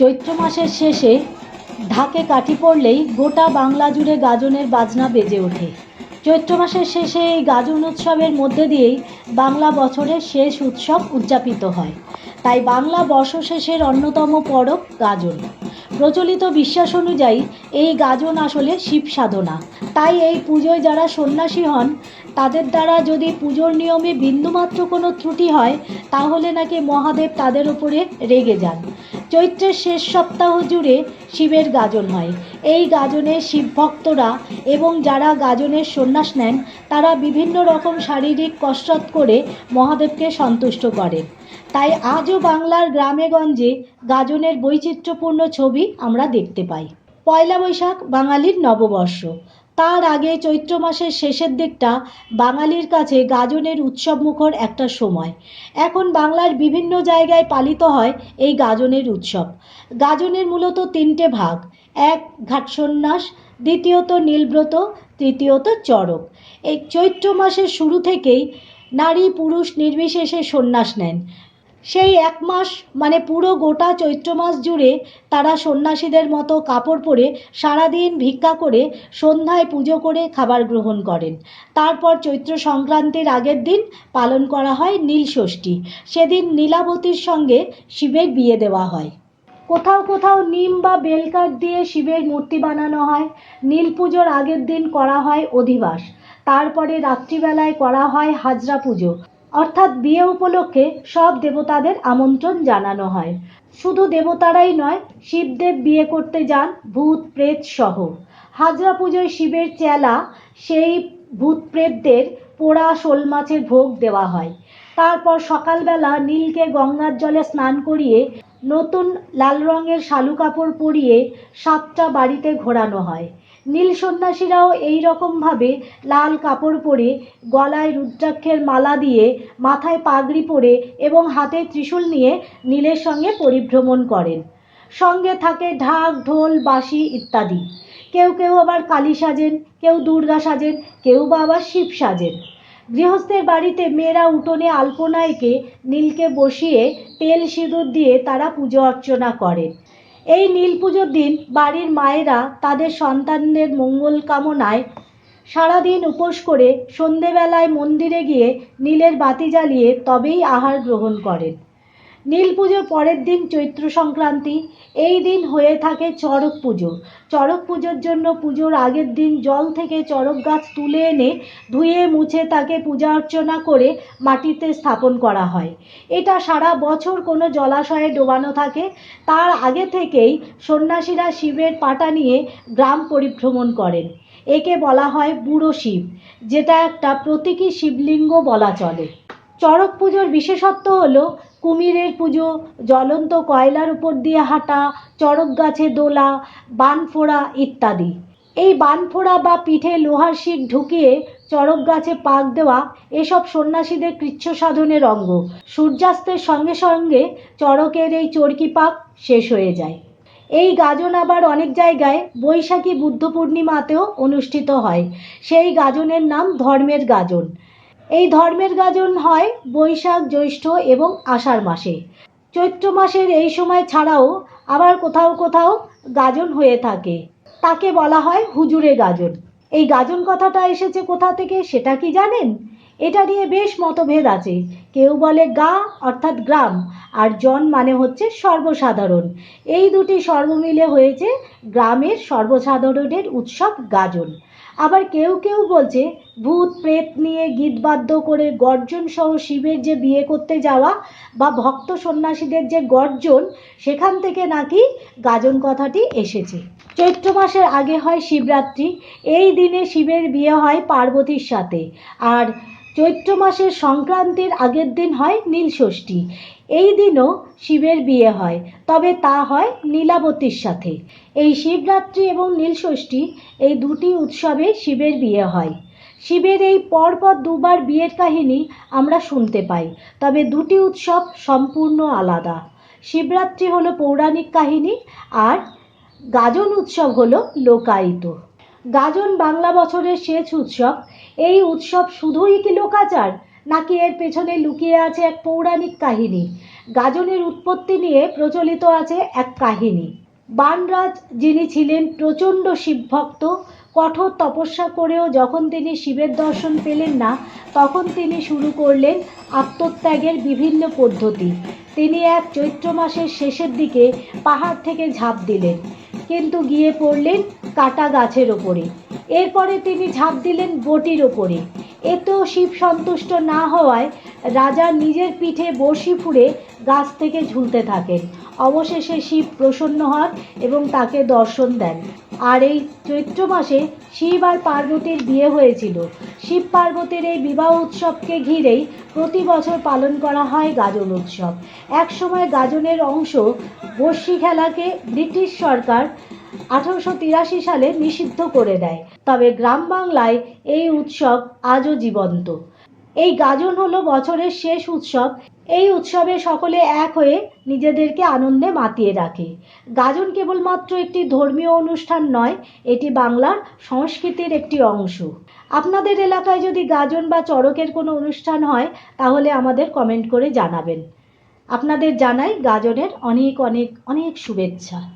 চৈত্র মাসের শেষে ঢাকে কাঠি পড়লেই গোটা বাংলা জুড়ে গাজনের বাজনা বেজে ওঠে। চৈত্র মাসের শেষে এই গাজন উৎসবের মধ্যে দিয়েই বাংলা বছরের শেষ উৎসব উদযাপিত হয়। তাই বাংলা বর্ষশেষের অন্যতম পরব গাজন। প্রচলিত বিশ্বাস অনুযায়ী, এই গাজন আসলে শিব সাধনা। তাই এই পুজোয় যারা সন্ন্যাসী হন, তাদের দ্বারা যদি পুজোর নিয়মে বিন্দুমাত্র কোনো ত্রুটি হয়, তাহলে নাকি মহাদেব তাদের উপরে রেগে যান। চৈত্রের শেষ সপ্তাহ জুড়ে শিবের গাজন হয়। এই গাজনে শিব ভক্তরা এবং যারা গাজনের সন্ন্যাস নেন, তারা বিভিন্ন রকম শারীরিক কসরত করে মহাদেবকে সন্তুষ্ট করেন তাই আজও বাংলার গ্রামে গঞ্জে গাজনের বৈচিত্র্যপূর্ণ ছবি আমরা দেখতে পাই। পয়লা বৈশাখ বাঙালির নববর্ষ। তার আগে চৈত্র মাসের শেষের দিকটা বাঙালির কাছে গাজনের উৎসবমুখর একটা সময়। এখন বাংলার বিভিন্ন জায়গায় পালিত হয় এই গাজনের উৎসব। গাজনের মূলত তিনটে ভাগ। এক ঘাটসন্ন্যাস দ্বিতীয়ত নীলব্রত, তৃতীয়ত চড়ক। এই চৈত্র মাসের শুরু থেকেই নারী পুরুষ নির্বিশেষে সন্ন্যাস নেন। সেই এক মাস মানে পুরো গোটা চৈত্র মাস জুড়ে তারা সন্ন্যাসীদের মতো কাপড় পরে সারাদিন ভিক্ষা করে সন্ধ্যায় পুজো করে খাবার গ্রহণ করেন। তারপর চৈত্র সংক্রান্তির আগের দিন পালন করা হয় নীল ষষ্ঠী। সেদিন নীলাবতীর সঙ্গে শিবের বিয়ে দেওয়া হয়। কোথাও কোথাও নিম বা বেলকাঠ দিয়ে শিবের মূর্তি বানানো হয়। নীল পুজোর আগের দিন করা হয় অধিবাস। তারপরে রাত্রিবেলায় করা হয় হাজরা পুজো। অর্থাৎ বিয়ে উপলক্ষে সব দেবতাদের আমন্ত্রণ জানানো হয়। শুধু দেবতারাই নয়, শিবদেব বিয়ে করতে যান ভূত প্রেত সহ। হাজরা পুজোয় শিবের চেলা, সেই ভূত প্রেতদের পোড়া শোল মাছের ভোগ দেওয়া হয়। তারপর সকালবেলা নীলকে গঙ্গার জলে স্নান করিয়ে নতুন লাল রঙের শালু কাপড় পরিয়ে সাতটা বাড়িতে ঘোরানো হয়। নীল সন্ন্যাসীরাও এই রকমভাবে লাল কাপড় পরে গলায় রুদ্রাক্ষের মালা দিয়ে মাথায় পাগড়ি পরে এবং হাতে ত্রিশূল নিয়ে নীলের সঙ্গে পরিভ্রমণ করেন। সঙ্গে থাকে ঢাক, ঢোল, বাঁশি ইত্যাদি। কেউ কেউ আবার কালী সাজেন, কেউ দুর্গা সাজেন, কেউ বা আবার শিব সাজেন। গৃহস্থের বাড়িতে মেয়েরা উঠোনে আলপনা এঁকে নীলকে বসিয়ে তেল সিঁদুর দিয়ে তারা পুজো অর্চনা করেন। এই নীল পুজোর দিন বাড়ির মায়েরা তাদের সন্তানদের মঙ্গল কামনায় সারাদিন উপোস করে সন্ধেবেলায় মন্দিরে গিয়ে নীলের বাতি জ্বালিয়ে তবেই আহার গ্রহণ করেন। নীল পুজোর পরের দিন চৈত্র সংক্রান্তি, এই দিন হয়ে থাকে চড়ক পুজো। চড়ক পুজোর জন্য পুজোর আগের দিন জল থেকে চড়ক গাছ তুলে এনে ধুয়ে মুছে তাকে পূজা অর্চনা করে মাটিতে স্থাপন করা হয়। এটা সারা বছর কোনো জলাশয়ে ডোবানো থাকে। তার আগে থেকেই সন্ন্যাসীরা শিবের পাটা নিয়ে গ্রাম পরিভ্রমণ করেন। একে বলা হয় বুড়ো শিব, যেটা একটা প্রতীকী শিবলিঙ্গ বলা চলে। চড়ক পুজোর বিশেষত্ব হলো কুমিরের পুজো, জ্বলন্ত কয়লার উপর দিয়ে হাঁটা, চড়ক গাছে দোলা বান ফোড়া ইত্যাদি। এই বান ফোড়া বা পিঠে লোহার শিক ঢুকিয়ে চড়ক গাছে পাক দেওয়া এসব সন্ন্যাসীদের কৃচ্ছ সাধনের অঙ্গ। সূর্যাস্তের সঙ্গে সঙ্গে চড়কের এই চরকি পাক শেষ হয়ে যায়। এই গাজন আবার অনেক জায়গায় বৈশাখী বুদ্ধ পূর্ণিমাতেও অনুষ্ঠিত হয়। সেই গাজনের নাম ধর্মের গাজন। এই ধর্মের গাজন হয় বৈশাখ, জ্যৈষ্ঠ এবং আষাঢ় মাসে। চৈত্র মাসের এই সময় ছাড়াও আবার কোথাও কোথাও গাজন হয়ে থাকে। তাকে বলা হয় হুজুরে গাজন। এই গাজন কথাটা এসেছে কোথা থেকে সেটা কি জানেন? এটা নিয়ে বেশ মতভেদ আছে। কেউ বলে গা, অর্থাৎ গ্রাম, আর জন মানে হচ্ছে সর্বসাধারণ। এই দুটি সর্বমিলে হয়েছে গ্রামের সর্বসাধারণের উৎসব গাজন। আবার কেউ কেউ বলছে, ভূত, প্রেত নিয়ে গীতবাদ্য করে গর্জন সহ শিবের যে বিয়ে করতে যাওয়া বা ভক্ত সন্ন্যাসীদের যে গর্জন, সেখান থেকে নাকি গাজন কথাটি এসেছে। চৈত্র মাসের আগে হয় শিবরাত্রি, এই দিনে শিবের বিয়ে হয় পার্বতীর সাথে। আর চৈত্র মাসের সংক্রান্তির আগের দিন হয় নীলষষ্ঠী। এই দিনও শিবের বিয়ে হয়, তবে তা হয় নীলাবতীর সাথে। এই শিবরাত্রি এবং নীলষষ্ঠী এই দুটি উৎসবে শিবের বিয়ে হয়। শিবের এই পরপর দুবার বিয়ের কাহিনী আমরা শুনতে পাই, তবে দুটি উৎসব সম্পূর্ণ আলাদা। শিবরাত্রি হলো পৌরাণিক কাহিনী আর গাজন উৎসব হলো লোকায়িত। গাজন বাংলা বছরের শেষ উৎসব। এই উৎসব শুধুই কি লোকাচার? নাকি এর পেছনে লুকিয়ে আছে এক পৌরাণিক কাহিনী? গাজনের উৎপত্তি নিয়ে প্রচলিত আছে এক কাহিনী। বানরাজ, যিনি ছিলেন প্রচণ্ড শিবভক্ত, কঠোর তপস্যা করেও যখন তিনি শিবের দর্শন পেলেন না, তখন তিনি শুরু করলেন আত্মত্যাগের বিভিন্ন পদ্ধতি। তিনি এক চৈত্র মাসের শেষের দিকে পাহাড় থেকে ঝাঁপ দিলেন, কিন্তু গিয়ে পড়লেন কাটা গাছের ওপরে। এরপরে তিনি ঝাঁপ দিলেন বটির ওপরে। এতেও শিব সন্তুষ্ট না হওয়ায় রাজা নিজের পিঠে বড়শি ফুঁড়ে গাছ থেকে ঝুলতে থাকেন। অবশেষে শিব প্রসন্ন হন এবং তাকে দর্শন দেন। আর এই চৈত্র মাসে শিব আর পার্বতীর বিয়ে হয়েছিল। শিব পার্বতীর এই বিবাহ উৎসবকে ঘিরেই প্রতি বছর পালন করা হয় গাজন উৎসব। একসময় গাজনের অংশ বর্ষি খেলাকে ব্রিটিশ সরকার আঠারোশো তিরাশি সালে নিষিদ্ধ করে দেয়। তবে গ্রাম বাংলায় এই উৎসব আজও জীবন্ত। এই গাজন হলো বছরের শেষ উৎসব। এই উৎসবে সকলে এক হয়ে নিজেদেরকে আনন্দে মাতিয়ে রাখে। গাজন কেবলমাত্র একটি ধর্মীয় অনুষ্ঠান নয়, এটি বাংলার সংস্কৃতির একটি অংশ। আপনাদের এলাকায় যদি গাজন বা চড়কের কোনো অনুষ্ঠান হয়, তাহলে আমাদের কমেন্ট করে জানাবেন। আপনাদের জানাই গাজনের অনেক অনেক অনেক শুভেচ্ছা।